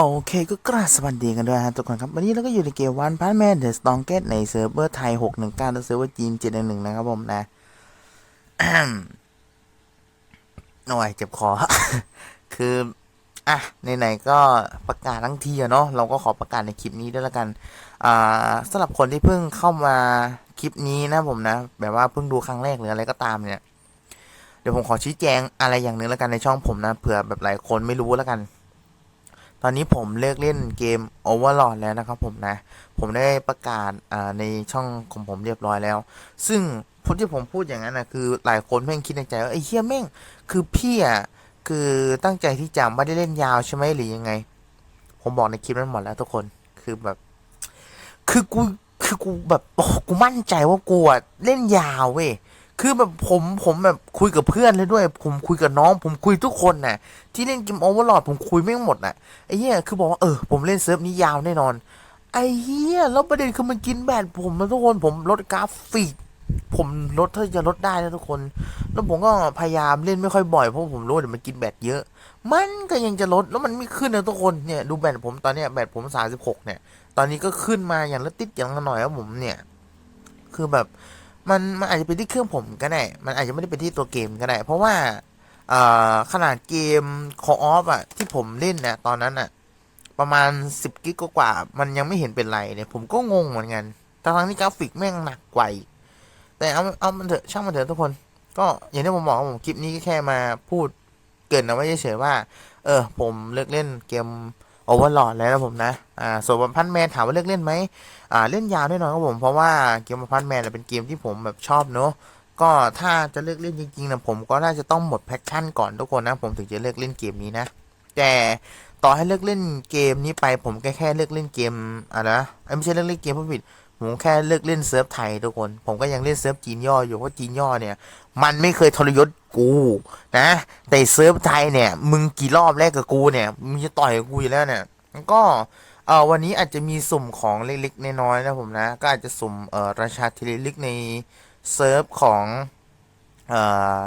โอเคก็กราบสวัสดีกันด้วยฮะทุกคนครับ วันนี้เราก็อยู่ในเกมวันพันแมนเดอะสตองเกตในเซิร์ฟเวอร์ไทย 619และเซิร์ฟเวอร์จีน711 นะครับผมนะหน่อยเจ็บคอ คือ อะไหนๆก็ประกาศทั้งทีอะเนาะเราก็ขอประกาศในคลิปนี้ด้วยละกัน อ่าสำหรับคนที่เพิ่งเข้ามาคลิปนี้นะผมนะ แบบว่าเพิ่งดูครั้งแรกหรืออะไรก็ตามเนี่ย เดี๋ยวผมขอชี้แจงอะไรอย่างนึงแล้วกันในช่องผมนะเผื่อแบบหลายคนไม่รู้แล้วกัน ตอนนี้ผมเลิกเล่นเกม Overlord แล้วนะครับผมนะ ผมได้ประกาศในช่องของผมเรียบร้อยแล้ว ซึ่งพูดที่ผมพูดอย่างนั้นนะคือหลายคนแม่งคิดในใจว่าไอ้เฮียแม่งคือพี่อะคือตั้งใจที่จะไม่ได้เล่นยาวใช่ไหมหรือยังไง ผมบอกในคลิปนั้นหมดแล้วทุกคนคือแบบ คือกูคือกูแบบโอ้กูมั่นใจว่ากูอะเล่นยาวเว้ย คือแบบผมผมแบบคุยกับเพื่อนเลยด้วย ผมคุยกับน้อง ผมคุยทุกคนน่ะ ที่เล่นเกมโอเวอร์ลอดผมคุยไม่หมดน่ะไอ้เหี้ยคือบอกว่าเออผมเล่นเซิร์ฟนี้ยาวแน่นอน ไอ้เหี้ยแล้วประเด็นคือมันกินแบตผมนะทุกคนผมลดกราฟิก ผมลดถ้าจะลดได้นะทุกคน แล้วผมก็พยายามเล่นไม่ค่อยบ่อยเพราะผมรู้เดี๋ยวมันกินแบตเยอะ มันก็ยังจะลดแล้วมันไม่ขึ้นนะทุกคนเนี่ยดูแบตผมตอนเนี้ยแบตผมสามสิบหกเนี่ย ตอนนี้ก็ขึ้นมาอย่างละติดอย่างละหน่อยครับผมเนี่ย คือแบบ มันมันอาจจะเป็นที่เครื่องผมก็ได้ มันอาจจะไม่ได้เป็นที่ตัวเกมก็ได้ เพราะว่าขนาดเกมคออฟอะที่ผมเล่นนะตอนนั้นอะประมาณสิบกิกกว่า มันยังไม่เห็นเป็นไรเนี่ย ผมก็งงเหมือนกันทั้งที่กราฟิกแม่งหนักกว่าแต่เอาเอามันเถอะช่างมันเถอะทุกคน ก็อย่างที่ผมบอกผมคลิปนี้ก็แค่มาพูดเกินเอาไว้เฉยๆว่า เออ ผมเลิกเล่นเกม โอเวอร์ลอดแล้วนะผมนะอ่าส่วนวันพันแมนถามว่าเลือกเล่นไหมอ่าเล่นยาวแน่นอนครับผมเพราะว่าเกมวันพันแมนเป็นเกมที่ผมแบบชอบเนาะก็ถ้าจะเลือกเล่นจริงๆนะผมก็น่าจะต้องหมดแพชชั่นก่อนทุกคนนะผมถึงจะเลือกเล่นเกมนี้นะ แต่ต่อให้เลือกเล่นเกมนี้ไปผมก็แค่เลือกเล่นเกมอะไรนะไม่ใช่เลือกเล่นเกมผู้ผิด ผมแค่เลิกเล่นเซิร์ฟไทยทุกคน ผมก็ยังเล่นเซิร์ฟจีนย่ออยู่เพราะจีนย่อเนี่ย มันไม่เคยทรยศกูนะ แต่เซิร์ฟไทยเนี่ย มึงกี่รอบแรกกับกูเนี่ย มึงจะต่อยกับกูอยู่แล้วเนี่ย ก็เออวันนี้อาจจะมีสุ่มของเล็กๆน้อยๆนะผมนะ ก็อาจจะสุ่มเออราชาเทเลลิกในเซิร์ฟของเออ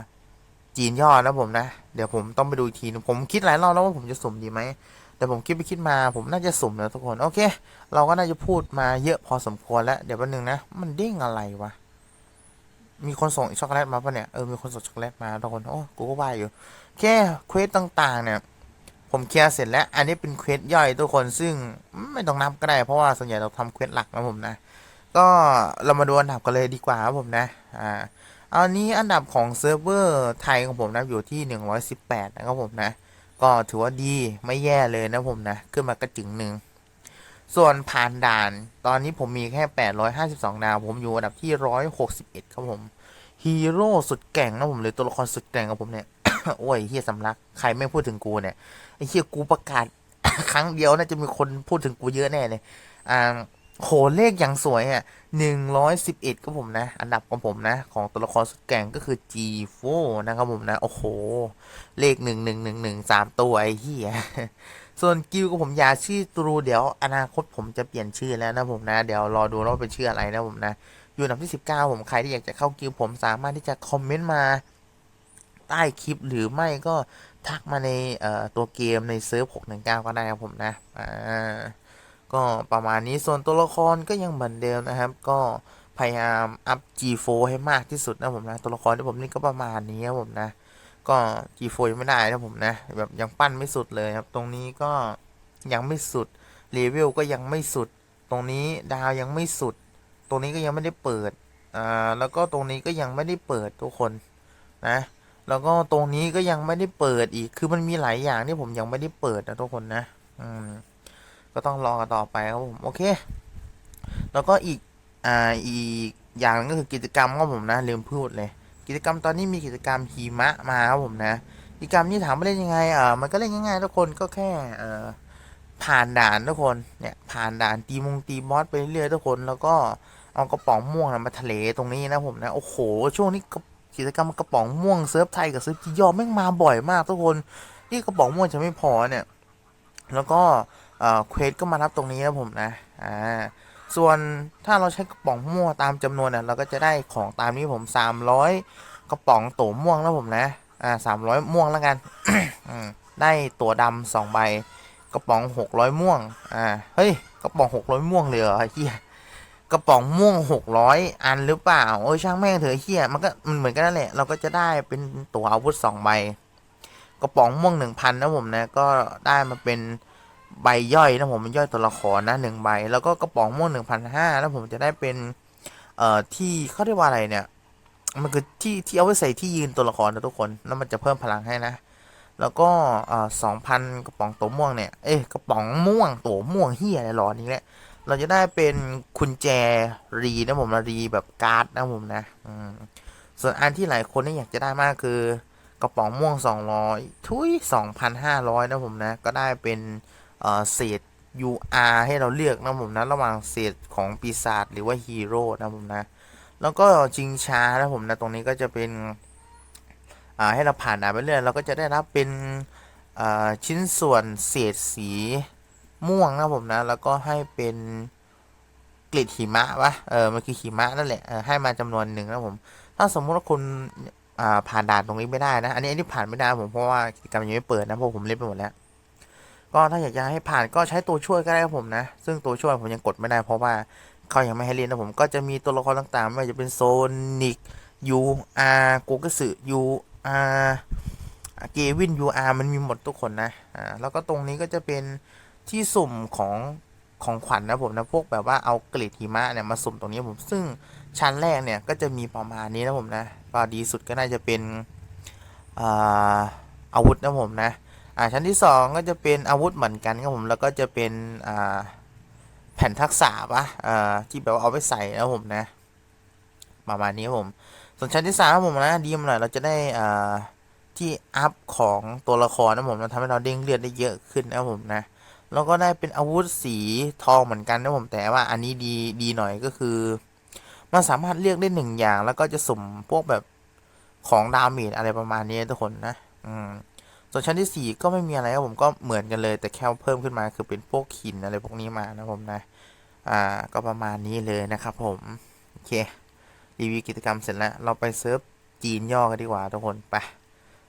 จีนย่อนะผมนะ เดี๋ยวผมต้องไปดูทีนึงผมคิดหลายรอบแล้วว่าผมจะสุ่มดีไหม แต่ผมคิดไปคิดมาผมน่าจะสุ่มแล้วทุกคนโอเค เราก็น่าจะพูดมาเยอะพอสมควรแล้ว เดี๋ยวแป๊บนึงนะ มันเด้งอะไรวะมีคนส่งช็อกโกแลตมาปะเนี่ยเออมีคนส่งช็อกโกแลตมาทุกคนโอ้กูก็ว่าอยู่แค่เควสต่างๆ เนี่ย ผมเคลียร์เสร็จแล้ว อันนี้เป็นเควสย่อยทุกคนซึ่งไม่ต้องนับก็ได้เพราะว่าส่วนใหญ่เราทำเควสหลักนะผมนะก็เรามาดูอันดับกันเลยดีกว่าครับผมนะอ่าเอานี้อันดับของเซิร์ฟเวอร์ไทยของผมนะอยู่ที่ 118 นะครับผมนะ ก็ถือว่าดีไม่แย่เลยนะผมนะ ขึ้นมากระจึงหนึ่ง ส่วนผ่านด่าน ตอนนี้ผมมีแค่ 852 ดาว ผมอยู่อันดับที่ 161 ครับผมฮีโร่สุดแก่งนะผมเลยตัวละครสุดแก่งของผมเนี่ย โอ้ยเฮียสำลัก ใครไม่พูดถึงกูเนี่ยไอ้เฮียกูประกาศ ครั้งเดียวน่าจะมีคนพูดถึงกูเยอะแน่เลยอ่า โหเลขอย่างสวยอะ111ก็ผมนะ อันดับของผมนะ ของตัวละครสุดแก่งก็คือ G4 นะครับผมนะ โอ้โห เลข1111 3ตัวไอ้เฮียส่วนกิลกับผมยาชื่อตรูเดี๋ยวอนาคตผมจะเปลี่ยนชื่อแล้วนะผมนะ เดี๋ยวรอดูว่าเป็นชื่ออะไรนะผมนะ อยู่อันดับที่ 19 ผมใครที่อยากจะเข้ากิลผมสามารถที่จะคอมเมนต์มาใต้คลิปหรือไม่ก็ทักมาในตัวเกมในเซิร์ฟ619 ก็ได้ครับผมนะอ่า ก็ประมาณนี้ส่วนตัวละครก็ยังเหมือนเดิมนะครับ ก็พยายามอัพ G4 ให้มากที่สุดนะผมนะตัวละครที่ผมเล่ก็ประมาณนี้ครับผมนะ ก็ G4 ยังไม่ได้นะผมนะแบบยังปั้นไม่สุดเลยครับ ตรงนี้ก็ยังไม่สุดเลเวลก็ยังไม่สุด ตรงนี้ดาวยังไม่สุด ตรงนี้ก็ยังไม่ได้เปิดอ่าแล้วก็ตรงนี้ก็ยังไม่ได้เปิดทุกคนนะแล้วก็ตรงนี้ก็ยังไม่ได้เปิดอีก คือมันมีหลายอย่างที่ผมยังไม่ได้เปิดนะทุกคนนะ อืม ก็ต้องรอกันต่อไปครับผมโอเค แล้วก็อีกอ่าอีกอย่างหนึงก็คือกิจกรรมครับผมนะลืมพูดเลย กิจกรรมตอนนี้มีกิจกรรมหิมะมาครับผมนะกิจกรรมนี้ถามว่าเล่นยังไงเอ่ามันก็เล่นง่ายๆทุกคนก็แค่เออผ่านด่านทุกคนเนี่ยผ่านด่านตีมงตีมอสไปเรื่อยๆทุกคนแล้วก็เอากระป๋องม่วงนะมาทะเลตรงนี้นะผมนะโอ้โห ช่วงนี้กิจกรรมกระป๋องม่วงเซิร์ฟไทยกับเซิร์ฟจียอแม่งมาบ่อยมากทุกคน นี่กระป๋องม่วงจะไม่พอเนี่ย แล้วก็ เควสก็มารับตรงนี้นะผมนะอ่าส่วนถ้าเราใช้กระป๋องม่วงตามจำนวนเนี่ยเราก็จะได้ของตามนี้ผม 300 กระป๋องโตม่วงแล้วผมนะอ่า300ม่วงแล้วกันได้ตัวดำสองใบ กระป๋องหกร้อยม่วงอ่าเฮ้ยกระป๋องหกร้อยม่วงเลยเหรอเหี้ยกระป๋องม่วงหกร้อยอันหรือเปล่าโอ้ยช่างแม่งเถอะไอ้เหี้ยมันก็มันเหมือนกันนั่นแหละเราก็จะได้เป็นตัวอาวุธสองใบ กระป๋องม่วงหนึ่งพันนะผมนะก็ได้มาเป็น ใบย่อยนะผมเป็นย่อยตัวละครนะหนึ่งใบ แล้วก็กระป๋องม่วงหนึ่งพันห้าแล้วผมจะได้เป็น เอ่อที่เขาเรียกว่าอะไรเนี่ย มันคือที่ที่เอาไว้ใส่ที่ยืนตัวละครนะทุกคน แล้วมันจะเพิ่มพลังให้นะ แล้วก็อ่าสองพันกระป๋องตัวม่วงเนี่ย เอ้ยกระป๋องม่วงตัวม่วงเฮียอะไรหรอนี่แหละ เราจะได้เป็นกุญแจรีนะผมนะรีแบบการ์ดนะผมนะ อืมส่วนอันที่หลายคนนี่อยากจะได้มากคือกระป๋องม่วง200ทุย2,500นะผมนะ ก็ได้เป็น เศษ UR ให้เราเลือกนะผมนะระหว่างเศษของปีศาจหรือว่าฮีโร่นะผมนะแล้วก็ชิงช้านะผมนะตรงนี้ก็จะเป็นให้เราผ่านด่านไปเรื่อยเราก็จะได้รับเป็นชิ้นส่วนเศษสีม่วงนะผมนะ แล้วก็ให้เป็นกล็ดหิมะวะเออมันคือหิมะนั่นแหละให้มาจำนวนหนึ่งนะผม ถ้าสมมุติว่าคุณผ่านด่านตรงนี้ไม่ได้นะ อันนี้อันนี้ผ่านไม่ได้ผมเพราะว่ากิจกรรมยังไม่เปิดนะเพราะผมเล่นไปหมดแล้ว ก็ถ้าอยากจะให้ผ่านก็ใช้ตัวช่วยก็ได้ครับผมนะ ซึ่งตัวช่วยผมยังกดไม่ได้เพราะว่าเขายังไม่ให้เล่นนะผม ก็จะมีตัวละครต่างๆ ไม่ว่าจะเป็นโซนิกยูอาร์โกกสึยูอาร์เกวินยูอาร์มันมีหมดทุกคนนะ อ่า แล้วก็ตรงนี้ก็จะเป็นที่สุ่มของของขวัญนะผมนะพวกแบบว่าเอาเกล็ดหิมะเนี่ยมาสุ่มตรงนี้ผม ซึ่งชั้นแรกเนี่ยก็จะมีประมาณนี้นะผมนะก็ดีสุดก็น่าจะเป็นอาอาวุธนะผมนะ อ่าชั้นที่สองก็จะเป็นอาวุธเหมือนกันครับผมแล้วก็จะเป็นอ่าแผ่นทักษะปะอ่าที่แบบว่าเอาไปใส่นะผมนะประมาณนี้ผมส่วนชั้นที่สามผมนะดีมหน่อยเราจะได้อ่าที่อัพของตัวละครนะผมมันทำให้เราเด้งเลือดได้เยอะขึ้นนะผมนะแล้วก็ได้เป็นอาวุธสีทองเหมือนกันนะผมแต่ว่าอันนี้ดีดีหน่อยก็คือมันสามารถเลือกได้หนึ่งอย่าง แล้วก็จะสุ่มพวกแบบของดาเมจอะไรประมาณนี้ทุกคนนะ อืม ส่วนชั้นที่สี่ก็ไม่มีอะไรครับผมก็เหมือนกันเลย แต่แค่เพิ่มขึ้นมาคือเป็นพวกหินอะไรพวกนี้มานะผมนะ อ่าก็ประมาณนี้เลยนะครับผม โอเค รีวิวกิจกรรมเสร็จแล้ว เราไปเซิร์ฟจีนย่อกันดีกว่าทุกคนไป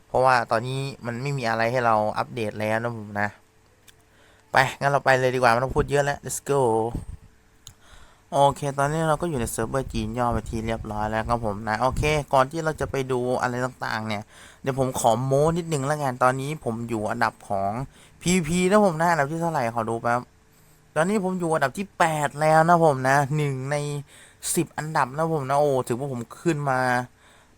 เพราะว่าตอนนี้มันไม่มีอะไรให้เราอัปเดตแล้วนะผมนะ ไป งั้นเราไปเลยดีกว่าไม่ต้องพูดเยอะแล้ว let's go โอเค ตอนนี้เราก็อยู่ในเซิร์ฟเวอร์จีนย่อไปทีเรียบร้อยแล้วครับผมนะ โอเค ก่อนที่เราจะไปดูอะไรต่างๆ เนี่ย เดี๋ยวผมขอโม้นิดนึงแล้วกัน ตอนนี้ผมอยู่อันดับของ PVP นะผมนะอันดับที่เท่าไหร่ขอดูแป๊บ ตอนนี้ผมอยู่อันดับที่ 8 แล้วนะผมนะหนึ่งใน 10 อันดับนะผมนะ โอ้ ถือว่าผมขึ้นมา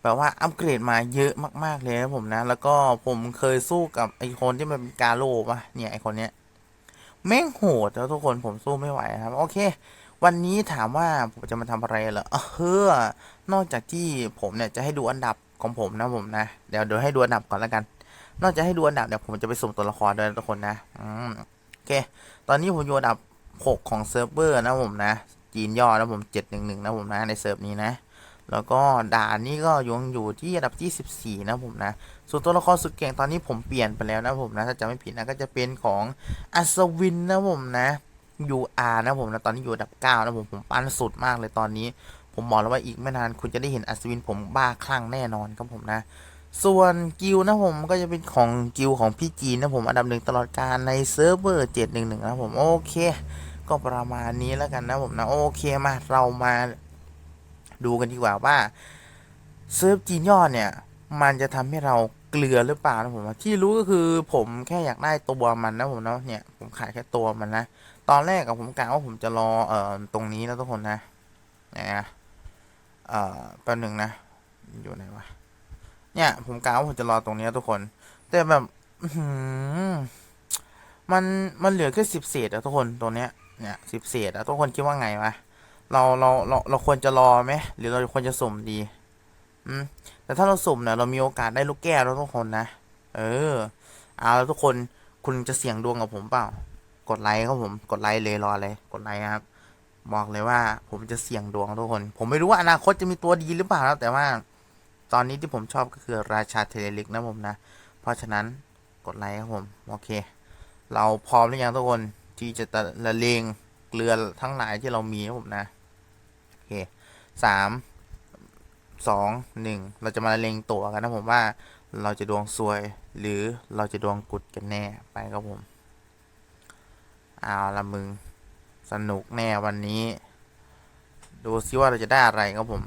แบบว่าอัปเกรดมาเยอะมากๆเลยนะผมนะ แล้วก็ผมเคยสู้กับไอคนที่มันเป็นกาโลปะเนี่ยไอคนเนี้ย แม่งโหดแล้วทุกคนผมสู้ไม่ไหวครับ โอเค วันนี้ถามว่าผมจะมาทำอะไรเหรอเฮ้อนอกจากที่ผมเนี่ยจะให้ดูอันดับของผมนะผมนะ เดี๋ยวเดี๋ยวให้ดูอันดับก่อนแล้วกัน นอกจากให้ดูอันดับเนี่ยผมจะไปสุ่มตัวละครด้วยทุกคนนะอืมโอเค ตอนนี้ผมอยู่อันดับ 6 ของเซิร์ฟเวอร์นะผมนะ จีนย่อนะผม 711 นะผมนะในเซิร์ฟนี้นะ แล้วก็ด่านนี้ก็ยังอยู่ที่อันดับที่ 14 นะผมนะ ส่วนตัวละครสุดเก่งตอนนี้ผมเปลี่ยนไปแล้วนะผมนะ ถ้าจำไม่ผิดนะก็จะเป็นของอัศวินนะผมนะ UR นะผมนะตอนนี้อยู่อันดับ9นะผมผมปั้นสุดมากเลยตอนนี้ ผมบอกแล้วว่าอีกไม่นานคุณจะได้เห็นอัศวินผมบ้าคลั่งแน่นอนครับผมนะ ส่วนกิลนะผมก็จะเป็นของกิลของพี่จีนนะผมอันดับหนึ่งตลอดการในเซิร์ฟเวอร์711นะผมโอเค ก็ประมาณนี้แล้วกันนะผมนะโอเคมาเรามาดูกันดีกว่าว่าเซิร์ฟจีนยอดเนี่ย มันจะทำให้เรา เกลือหรือเปล่านะผมที่รู้ก็คือผมแค่อยากได้ตัวมันนะผมเนาะเนี่ยผมขายแค่ตัวมันนะตอนแรกกับผมกะว่าผมจะรอเอ่อตรงนี้นะทุกคนนะนะเอ่อแป๊บหนึ่งนะ อยู่ไหนวะเนี่ย ผมกะว่าผมจะรอตรงนี้ทุกคน แต่แบบมันมันเหลือแค่สิบเศษอะทุกคนตัวเนี้ยเนี่ยสิบเศษอะทุกคนคิดว่าไงวะเราเราเราเราควรจะรอไหมหรือเราควรจะสมดี แต่ถ้าเราสุ่มเนี่ยเรามีโอกาสได้ลูกแก้วแล้วทุกคนนะ เออ เอาแล้วทุกคนคุณจะเสี่ยงดวงกับผมเปล่า กดไลค์ครับผม กดไลค์เลยรอเลย กดไลค์ครับ บอกเลยว่าผมจะเสี่ยงดวงทุกคน ผมไม่รู้ว่าอนาคตจะมีตัวดีหรือเปล่านะแต่ว่า ตอนนี้ที่ผมชอบก็คือราชาเทเลลิกนะผมนะ เพราะฉะนั้นกดไลค์ครับผม โอเค เราพร้อมหรือยังทุกคนที่จะตะละเลงเกลือทั้งหลายที่เรามีนะผมนะ โอเคสาม สองหนึ่งเราจะมาเล็งตัวกันนะผมว่าเราจะดวงซวย หรือเราจะดวงกุดกันแน่ไปครับผม เอาละมึง สนุกแน่วันนี้ ดูซิว่าเราจะได้อะไรครับผม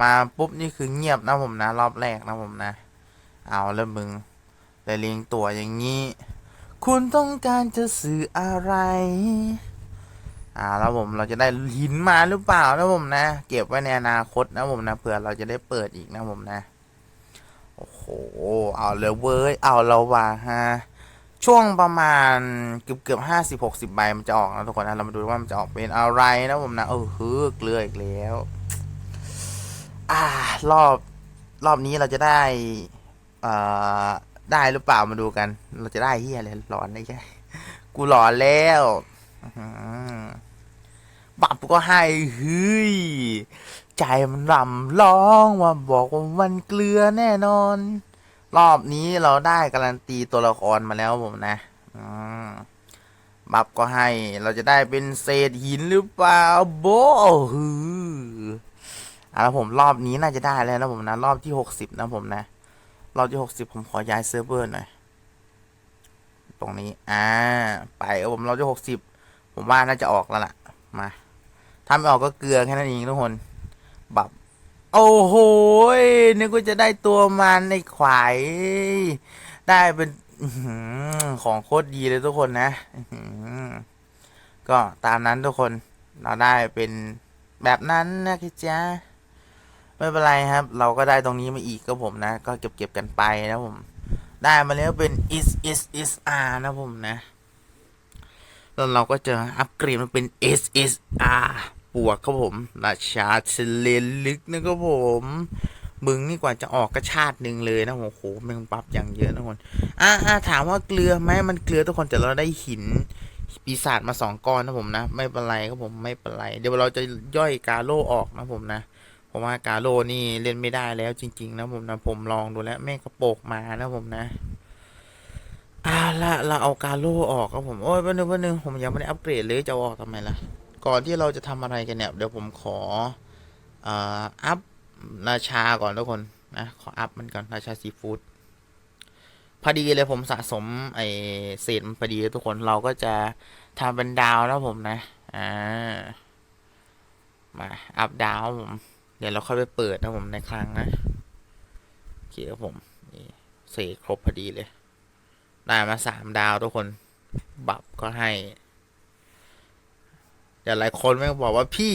มาปุ๊บนี่คือเงียบนะผมนะ รอบแรกนะผมนะ เอาล้วมึงเลยเลียงตัวอย่างนี้ คุณต้องการจะสื่ออะไร อ่าแล้วผมเราจะได้หินมาหรือเปล่านะผมนะ เก็บไว้ในอนาคตนะผมนะเผื่อเราจะได้เปิดอีกนะผมนะโอ้โหเอาเลยเว้ยเอาเราว่าฮะช่วงประมาณเกือบเกือบห้าสิบหกสิบใบมันจะออกนะทุกคนนะเรามาดูว่ามันจะออกเป็นอะไรนะผมนะเออฮือเกลืออีกแล้ว อ่ารอบรอบนี้เราจะได้เอ่อได้หรือเปล่ามาดูกัน เราจะได้เฮียอะไรหลอนได้ใช่กูหลอนแล้ว อื้อ หือบับก็ให้เฮ้ยใจมันรำร้องว่าบอกว่ามันเกลือแน่นอน รอบนี้เราได้การันตีตัวละครมาแล้วผมนะบับก็ให้เราจะได้เป็นเศษหินหรือเปล่าโบฮืออะแล้วผมรอบนี้น่าจะได้แล้วนะผมนะ รอบที่หกสิบนะผมนะ รอบที่หกสิบผมขอย้ายเซิร์ฟเวอร์หน่อยตรงนี้ อ่า ไปครับผมรอบที่หกสิบผมว่าน่าจะออกแล้วล่ะ มา ถ้าไม่ออกก็เกลือแค่นั้นเองทุกคน บับ โอ้โหนึกว่าจะได้ตัวมันในควายได้เป็นของโคตรดีเลยทุกคนนะก็ตามนั้นทุกคนเราได้เป็นแบบนั้นนะคิจ้าไม่เป็นไรครับ เราก็ได้ตรงนี้มาอีกก็ผมนะ ก็เก็บเก็บกันไปนะผม ได้มาแล้วเป็น is is is r นะผมนะแล้วเราก็จะอัปเกรดมันเป็น s s r บวกครับผมราชาเซเลนลึกนะครับผมมึงนี่กว่าจะออกกระชาติหนึ่งเลยนะโอ้โหมันปรับอย่างเยอะนะคนอ่าถามว่าเกลือไหมมันเกลือทุกคนแต่เราได้หินปีศาจมาสองก้อนนะผมนะ ไม่เป็นไรครับผมไม่เป็นไร เดี๋ยวเราจะย่อยกาโลออกนะผมนะเพราะว่ากาโลนี่เล่นไม่ได้แล้วจริง ๆ นะผมนะผมลองดูแล้วแม่งกระโปกมานะผมนะอ่าละเราเอากาโลออกครับผมโอ้ยวันนึงวันนึงผมยังไม่ได้อัปเกรดเลยจะอออกทำไมล่ะ ก่อนที่เราจะทำอะไรกันเนี่ย เดี๋ยวผมขออัพราชาก่อนทุกคนนะขออัพมันก่อนราชาซีฟู้ดพอดีเลยผมสะสมไอเศษมันพอดีทุกคนเราก็จะทำเป็นดาวนะผมนะอ่ามาอัพดาวผม เดี๋ยวเราค่อยไปเปิดนะผมในครั้งนะโอเคครับผมนี่เศษครบพอดีเลย ได้มาสามดาวทุกคน บับก็ให้ แต่หลายคนแม่งบอกว่าพี่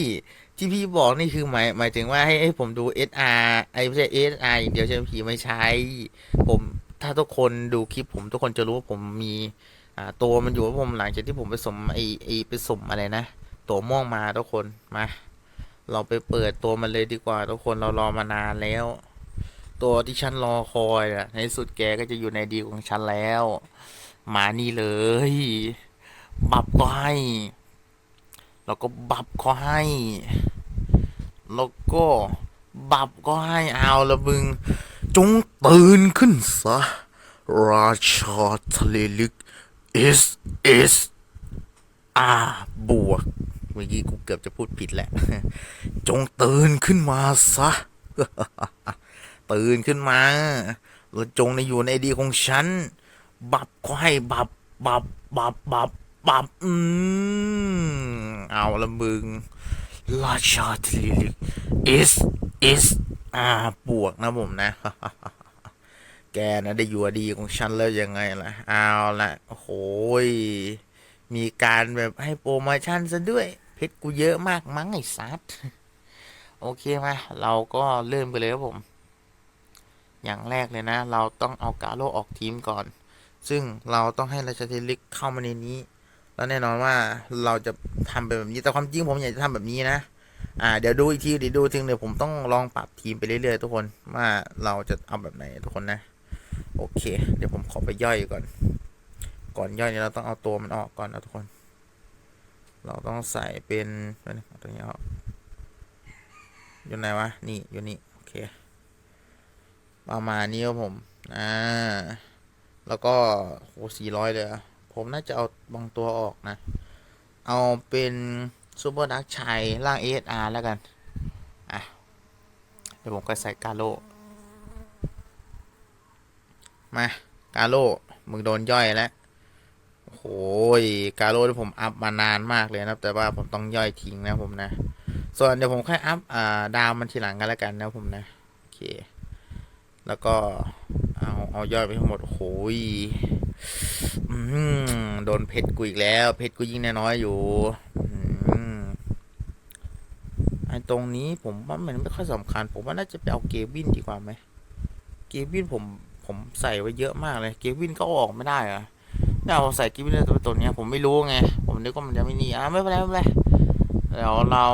ที่พี่บอกนี่คือหมายหมายถึงว่าให้ให้ผมดู SR ไอ้ไม่ใช่ SR อย่างเดียวใช่ไหมพี่ไม่ใช่ผมถ้าทุกคนดูคลิปผมทุกคนจะรู้ว่าผมมีอ่าตัวมันอยู่ว่าผมหลังจากที่ผมไปสมไอ้ไอ้ไปสมอะไรนะ ตัวม่วงมาทุกคนมา เราไปเปิดตัวมันเลยดีกว่า ทุกคนเรารอมานานแล้ว ตัวที่ฉันรอคอยอะในสุดแกก็จะอยู่ในดีลของฉันแล้ว มานี่เลย บับก็ให้ แล้วก็บับก็ให้ แล้วก็บับก็ให้เอาละมึง จงตื่นขึ้นซะ ราชาทะเลลึก S S R บวก เมื่อกี้กูเกือบจะพูดผิดแหละ จงตื่นขึ้นมาซะ ตื่นขึ้นมา แล้วจงในอยู่ในดีของฉัน บับก็ให้บับ บับ บับ บับ บับอืมเอาละมึง ราชาทะเลลึก S S R บวกนะผมนะ แกนะได้อยู่ดีของฉันแล้วยังไงล่ะ เอาละโอ้ย มีการแบบให้โปรโมชั่นซะด้วย เพชรกูเยอะมากมั้งไอ้ซัดโอเคมาเราก็เริ่มกันเลยครับผม อย่างแรกเลยนะ เราต้องเอากาโลออกทีมก่อน ซึ่งเราต้องให้ราชาเทลิกเข้ามาในนี้ แล้วแน่นอนว่าเราจะทำเป็นแบบนี้แต่ความจริงผมอยากจะทำแบบนี้นะ อ่า เดี๋ยวดูอีกทีเดี๋ยวดูทีเดี๋ยวผมต้องลองปรับทีมไปเรื่อยๆทุกคนว่าเราจะเอาแบบไหนทุกคนนะ โอเค เดี๋ยวผมขอไปย่อยก่อน ก่อนย่อยเนี่ยเราต้องเอาตัวมันออกก่อนนะทุกคน เราต้องใส่เป็นเดี๋ยวนะเอาตัวนี้ออกอยู่ไหนวะนี่อยู่นี่โอเคประมาณนี้ครับผม อ่า แล้วก็โหสี่ร้อยเลยอะ ผมน่าจะเอาบางตัวออกนะ เอาเป็นซูเปอร์ดักชัยล่าง ASR แล้วกัน อะ เดี๋ยวผมก็ใส่กาโลมากาโลมึงโดนย่อยแล้วโอ้โหยกาโลที่ผมอัพมานานมากเลยนะครับแต่ว่าผมต้องย่อยทิ้งนะผมนะ ส่วนเดี๋ยวผมค่อยอัพอ่าดาวมันทีหลังกันแล้วกันนะผมนะ โอเค แล้วก็เอาเอาย่อยไปทั้งหมดโหยอืม โดนเพชรกูอีกแล้ว เพชรกูยิ่งน้อยอยู่อไอ้ตรงนี้ผมว่ามันไม่ค่อยสำคัญ ผมว่าน่าจะไปเอาเกวินดีกว่าไหม เกวินผมผมใส่ไว้เยอะมากเลย เกวินก็เอาออกไม่ได้อะเนี่ยผมใส่เกวินตัวตัวนี้ผมไม่รู้ไง ผมนึกว่ามันจะไม่นี่อะไม่เป็นไรไม่เป็นไรเดี๋ยวเรา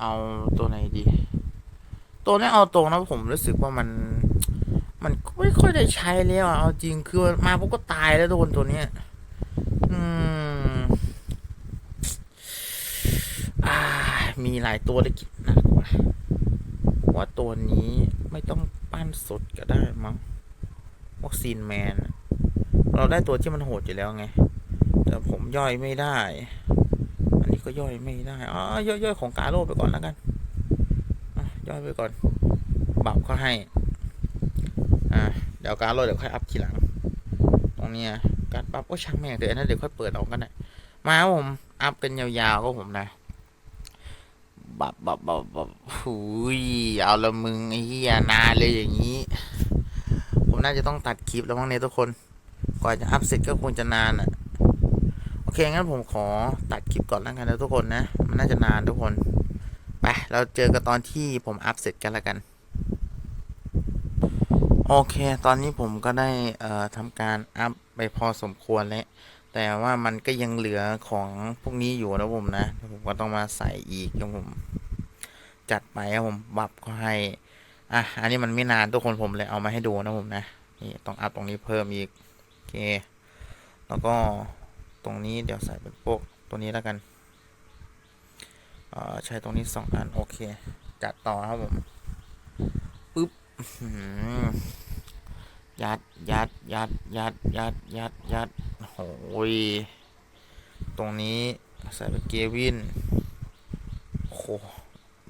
เอาตัวไหนดี ตัวนี้เอาตรงนะผมรู้สึกว่ามัน มันไม่ค่อยได้ใช้แล้วอะเอาจริงคือมาปุ๊บก็ตายแล้วโดนตัวเนี้ย อืมอ่า มีหลายตัวได้กินหนักว่าว่าตัวนี้ไม่ต้องปั้นสดก็ได้มั้งวัคซีนแมน เราได้ตัวที่มันโหดอยู่แล้วไง แต่ผมย่อยไม่ได้ อันนี้ก็ย่อยไม่ได้อ๋อย่อยย่อยของกาโร่ไปก่อนแล้วกันย่อยไปก่อน บับเขาให้ อ่าเดี๋ยวการโร่เดี๋ยวค่อยอัพทีหลัง ตรงนี้การปรับก็ช่างแม่งเดี๋ยวนั้นเดี๋ยวค่อยเปิดออกกันนะมาครับผมอัพกันยาวๆก็ผมนะบับบับบับบับหุยเอาละมึงไอ้เหี้ยนานเลยอย่างนี้ ผมน่าจะต้องตัดคลิปแล้วมั้งเนี่ยทุกคนกว่าจะอัพเสร็จก็คงจะนานอะโอเคงั้นผมขอตัดคลิปก่อนแล้วกันนะทุกคนนะ มันน่าจะนานทุกคนไปเราเจอกันตอนที่ผมอัพเสร็จกันแล้วกัน โอเค ตอนนี้ผมก็ได้เอ่อทำการอัพไปพอสมควรแล้ว แต่ว่ามันก็ยังเหลือของพวกนี้อยู่นะผมนะ ผมก็ต้องมาใส่อีกครับผม จัดไปครับผมบับก็ให้ อะ อันนี้มันไม่นานทุกคนผมเลยเอามาให้ดูนะผมนะ นี่ต้องอัพตรงนี้เพิ่มอีก โอเค แล้วก็ตรงนี้เดี๋ยวใส่เป็นพวกตัวนี้แล้วกัน เอ่อ ใช้ตรงนี้สองอัน โอเค จัดต่อครับผม ยัดยัดยัดยัดยัดยัดยัดโอ้ยตรงนี้ใส่เป็นเกวินโอ้โห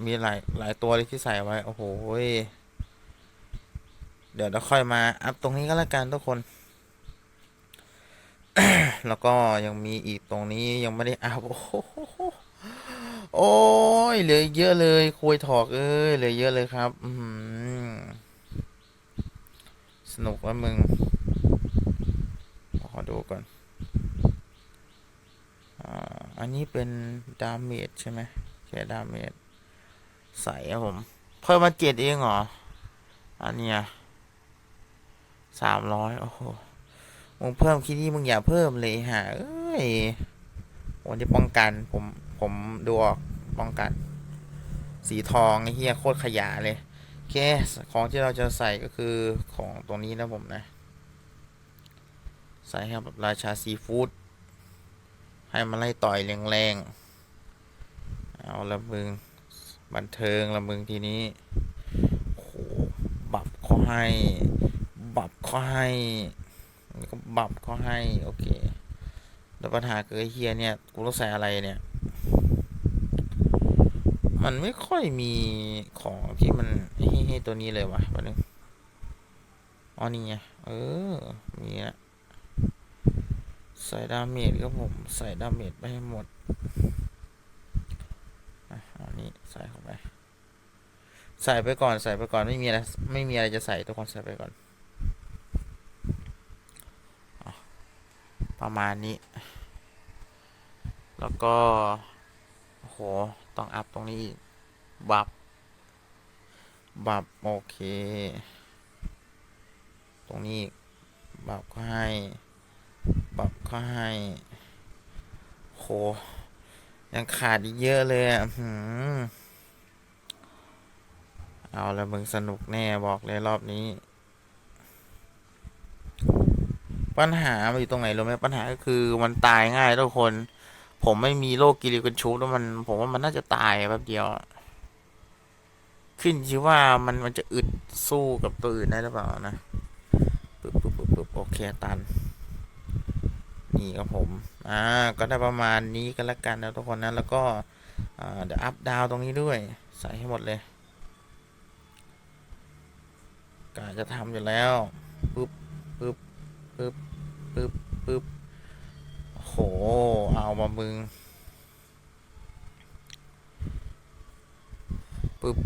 มีหลายหลายตัวเลยที่ใส่ไว้ โอ้โหยเดี๋ยวเราค่อยมาอัพตรงนี้ก็แล้วกันทุกคน แล้วก็ยังมีอีกตรงนี้ยังไม่ได้อัพโอ้โหโอ้ยเหลือเยอะเลยคุยถอกเอ้ยเหลือเยอะเลยครับ อืม นุกแล้วมึง ขอดูก่อนอ่าอันนี้เป็นดาเมจใช่ไหมแค่ดาเมจใส่ครับผม เพิ่มมาเจ็ดเองเหรอ อันเนี้ยสามร้อยโอ้โห มึงเพิ่มคิดนี่มึงอย่าเพิ่มเลยฮะเอ้ยวันที่ป้องกัน ผมผมดูออกป้องกัน สีทองไอ้เหี้ยโคตรขยะเลยโอเค ของที่เราจะใส่ก็คือ ของตรงนี้นะผมนะใส่ให้แบบราชาซีฟู้ดให้มันไล่ต่อยแรงๆ เอาละมึง บันเทิงละมึงทีนี้โหบับเขาให้ บับเขาให้ก็บับเขาให้ โอเค แล้วปัญหาคือไอ้เฮียเนี่ย กูต้องใส่อะไรเนี่ย มันไม่ค่อยมีของที่มันให้ให้ตัวนี้เลยวะแป๊บนึง อ๋อนี่ไงเออ มีนะใส่ดาเมจครับผม ใส่ดาเมจไปให้หมดอันนี้ใส่เข้าไป ใส่ไปก่อน ใส่ไปก่อน ไม่มีอะไร ไม่มีอะไรจะใส่ทุกคนใส่ไปก่อนอประมาณนี้ แล้วก็โอ้โห ต้องอัพตรงนี้อีก บับ บับ โอเค ตรงนี้อีกบับก็ให้ปรับก็ให้โหยังขาดอีกเยอะเลยอะหืมเอาละมึงสนุกแน่บอกเลยรอบนี้ ปัญหามันอยู่ตรงไหนรู้ไหมปัญหาก็คือมันตายง่ายทุกคน ผมไม่มีโรคกิริกันชูแล้วมัน ผมว่ามันน่าจะตายแป๊บเดียว ขึ้นชื่อว่ามันมันจะอึดสู้กับตัวอื่นได้หรือเปล่านะ ปึ๊บโอเคตัน นี่ครับผม อ่า ก็ได้ประมาณนี้กันละกันนะทุกคนนะแล้วก็เดี๋ยวอัพดาวตรงนี้ด้วย ใส่ให้หมดเลยกาจะทำอยู่แล้วปึ๊บปึ๊บปึ๊บปึ๊บปึ๊บโห เอามามึงปึ๊บ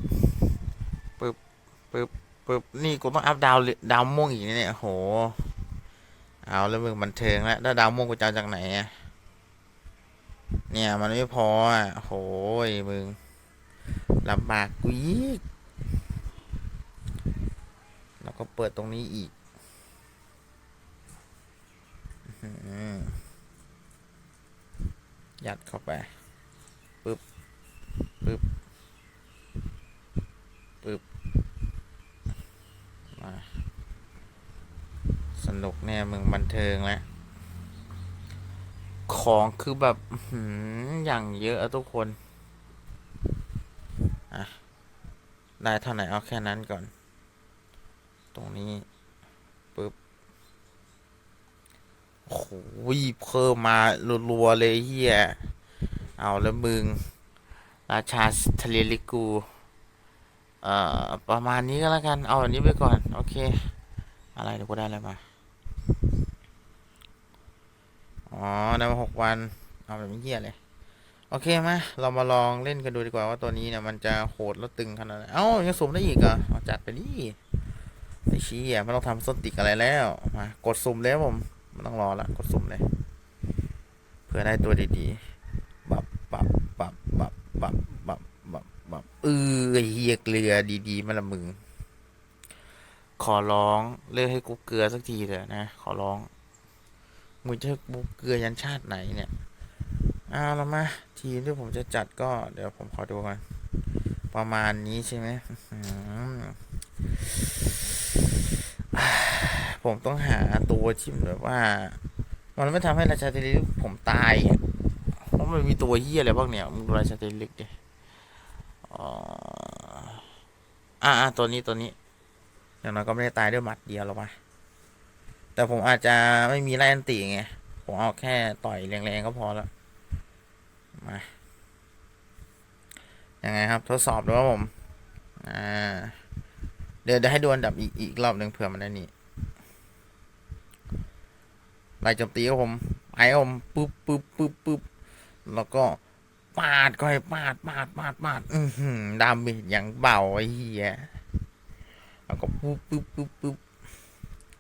ปึ๊บปึ๊บ ปึ๊บนี่กูต้องอัพดาวดาวม่วงอีกเนี่ยโห เอาแล้วมึงบันเทิงแล้วแล้วดาวม่วงกูจะเอาจากไหนอะเนี่ยมันไม่พออะโหยมึงลำบากกูอีกแล้วก็เปิดตรงนี้อีกอื้อหือยัดเข้าไปปึ๊บปึ๊บ มา สนุกแน่มึงบันเทิงแล้วของคือแบบอื้อหืออย่างเยอะอะทุกคน อะ ได้เท่าไหร่เอาแค่นั้นก่อน ตรงนี้ปึ๊บโอ้โหเพิ่มมารัวๆเลยเฮียเอาแล้วมึง ราชาทะเลลิกู ออประมาณนี้ก็แล้วกัน เอาอันนี้ไปก่อน โอเค อะไรดี๋วกูได้อะไรมา อ๋อได้มาหกวัน เอาแบบเงี้ยเลย โอเคมาเรามาลองเล่นกันดูดีกว่าว่าตัวนี้เนี่ยมันจะโหดแล้วตึงขนาดไหนเอ้า ยังสุ่มได้อีกเหรอเอาจัดไปดิไอ้ชี้อะไม่ต้องทำส้นติกอะไรแล้ว มากดสุ่มแล้วผมไม่ต้องรอละกดสุ่มเลย เพื่อได้ตัวดีๆ บับบับบับบับบับบับ เออเฮียเกลือดีๆมาละมึง ขอร้องเลิกให้กูเกลือสักทีเถอะนะ ขอร้อง มึงจะกูเกลือยันชาติไหนเนี่ยเอาละมา ทีมที่ผมจะจัดก็ เดี๋ยวผมขอดูกันประมาณนี้ใช่ไหมผมต้องหาตัวที่แบบว่า มันไม่ทำให้ราชาเทลิกผมตายเพราะมันมีตัวเหี้ยอะไรบ้างเนี่ยมึงราชาเทลิกดิอ๋อ อ่าอ่าตัวนี้ตัวนี้อย่างน้อยก็ไม่ได้ตายด้วยหมัดเดียวหรอกวะแต่ผมอาจจะไม่มีไล่อันติไง ผมเอาแค่ต่อยแรงๆก็พอแล้ว มา ยังไงครับ ทดสอบดูว่าผม อ่า เดี๋ยวให้ดูอันดับอีกอีกรอบหนึ่งเผื่อมันได้นี่ไล่โจมตีครับผมไปครับผมปึ๊บปึ๊บปึ๊บปึ๊บแล้วก็ ปาดก็ให้ปาดปาดปาดปาดอือหือดาเมจอย่างเบาไอ้เหี้ยแล้วก็ปุ๊บปุ๊บปุ๊บปุ๊บ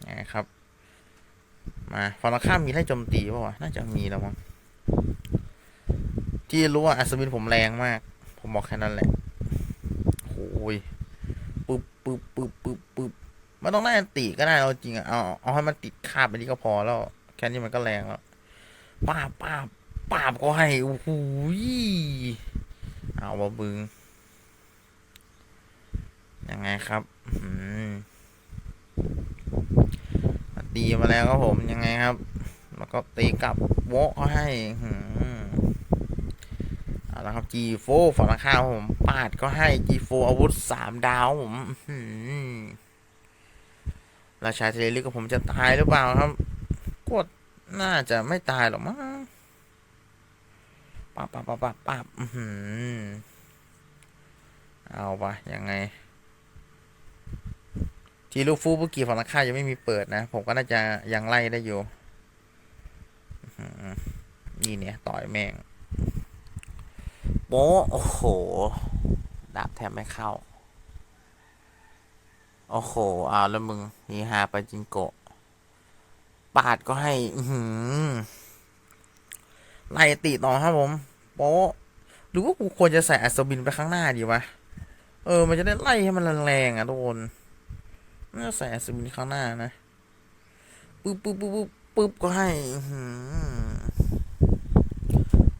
นะครับ มาฝั่งตรงข้ามมีไล่โจมตีป่าวะน่าจะมีแล้วมั้งที่รู้ว่าอัศวินผมแรงมาก ผมบอกแค่นั้นแหละโอ้ยปุ๊บปุ๊บปุ๊บปุ๊บปุ๊บไม่ต้องไล่อันติก็ได้เอาจริงอะเอาเอาให้มันติดคาบไปนี่ก็พอแล้ว แค่นี้มันก็แรงแล้วป้าป้าบ ปาบก็ให้โอ้โหเอามาบึง ยังไงครับมตีมาแล้วครับผมยังไงครับ แล้วก็ตีกลับโวะเขาให้เอาละครับ G4 ฝั่งข้ามครับผม ปาดก็ให้ G4 อาวุธสามดาวผมหืมราชาเทเลลิกกับผมจะตายหรือเปล่าครับ กดน่าจะไม่ตายหรอกมั้ง ปับปับปับปับปับอื้อหือเอาปะยังไง ทีลูกฟูบุกี้ฝั่งตะข้ามยังไม่มีเปิดนะ ผมก็น่าจะยังไล่ได้อยู่นี่เนี่ย ต่อยแม่งโป๊โอ้โห ดาบแทบไม่เข้า โอ้โห เอาแล้วมึงนี่ฮาไปจิงโกะปาดก็ให้ อื ไล่ตีต่อครับผมโป๊ะหรือว่ากูควรจะใส่อัศวินไปข้างหน้าดีวะ เออ มันจะได้ไล่ให้มันแรงๆอะทุกคนน่าใส่อัศวินข้างหน้านะปึ๊บปึ๊บปึ๊บปึ๊บปึ๊บก็ให้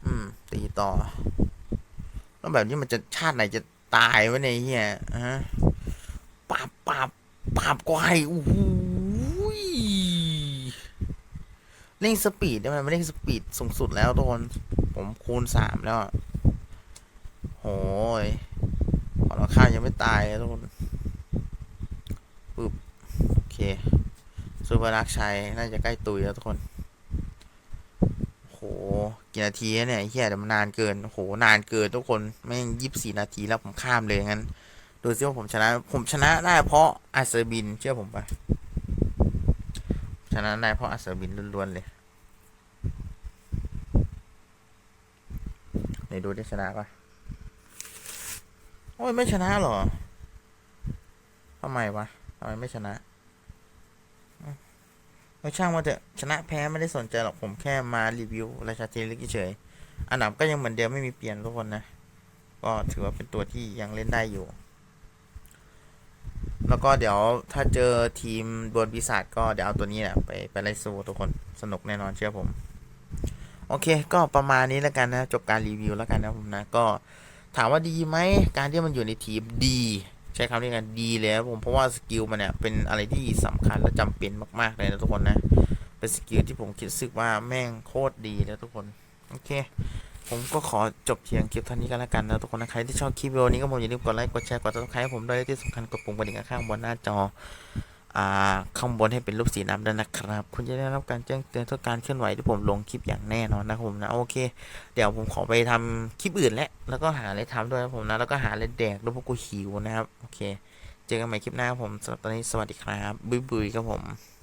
อืม ตีต่อ แล้วแบบนี้มันจะชาติไหนจะตายวะเนี่ยเฮียฮะปับปับปับก็ให้โอ้โหย เร่งสปีดได้ไหมไม่เร่งสปีดสูงสุดแล้วทุกคน ผมคูณสามแล้วอะโหยขอเราข้ายังไม่ตายเลยทุกคนปึ๊บโอเคซูเปอร์รักชัยน่าจะใกล้ตุยแล้วทุกคนโหกี่นาทีเนี่ยเฮียเดี๋ยวมันนานเกินโหนานเกินทุกคนแม่งยี่สิบสี่นาทีแล้วผมข้ามเลยงั้นดูซิว่าผมชนะ ผมชนะได้เพราะอาเซอร์บินเชื่อผมไป ชนะได้เพราะอัศวินล้วนๆเลยไหนดูได้ชนะปะโอ้ยไม่ชนะหรอทำไมวะทำไมไม่ชนะไม่ช่างว่าจะชนะแพ้ไม่ได้สนใจหรอกผมแค่มารีวิวราชาทีลิกเฉยอันดับก็ยังเหมือนเดิมไม่มีเปลี่ยนทุกคนนะ ก็ถือว่าเป็นตัวที่ยังเล่นได้อยู่ แล้วก็เดี๋ยวถ้าเจอทีมดวลปีศาจก็เดี๋ยวเอาตัวนี้แหละไปไปไล่สู้ทุกคนสนุกแน่นอนเชื่อผม โอเค ก็ประมาณนี้แล้วกันนะจบการรีวิวแล้วกันนะผมนะก็ถามว่าดีไหมการที่มันอยู่ในทีมดีใช้คำนี้กันดีเลยนะผมเพราะว่าสกิลมันเนี่ยเป็นอะไรที่สำคัญและจำเป็นมากๆเลยนะทุกคนนะเป็นสกิลที่ผมคิดสึกว่าแม่งโคตรดีแล้วทุกคนโอเค ผมก็ขอจบเพียงคลิปเท่านี้กันแล้วกันนะทุกคนนะใครที่ชอบคลิปวิดีโอนี้ก็ผมอย่าลืมกดไลค์กดแชร์กดติดตามให้ผมด้วยที่สำคัญกดปุ่มกระดิ่งข้างบนหน้าจออ่าข้างบนให้เป็นรูปสีน้ำด้วยนะครับ คุณจะได้รับการแจ้งเตือนทุกการเคลื่อนไหวที่ผมลงคลิปอย่างแน่นอนนะครับผมนะโอเค เดี๋ยวผมขอไปทำคลิปอื่นแล้วแล้วก็หาอะไรทำด้วยนะผมนะแล้วก็หาอะไรแดกด้วยเพราะกูหิวนะครับโอเค เจอกันใหม่คลิปหน้าครับผมสำหรับตอนนี้สวัสดีครับบุยบุยครับผม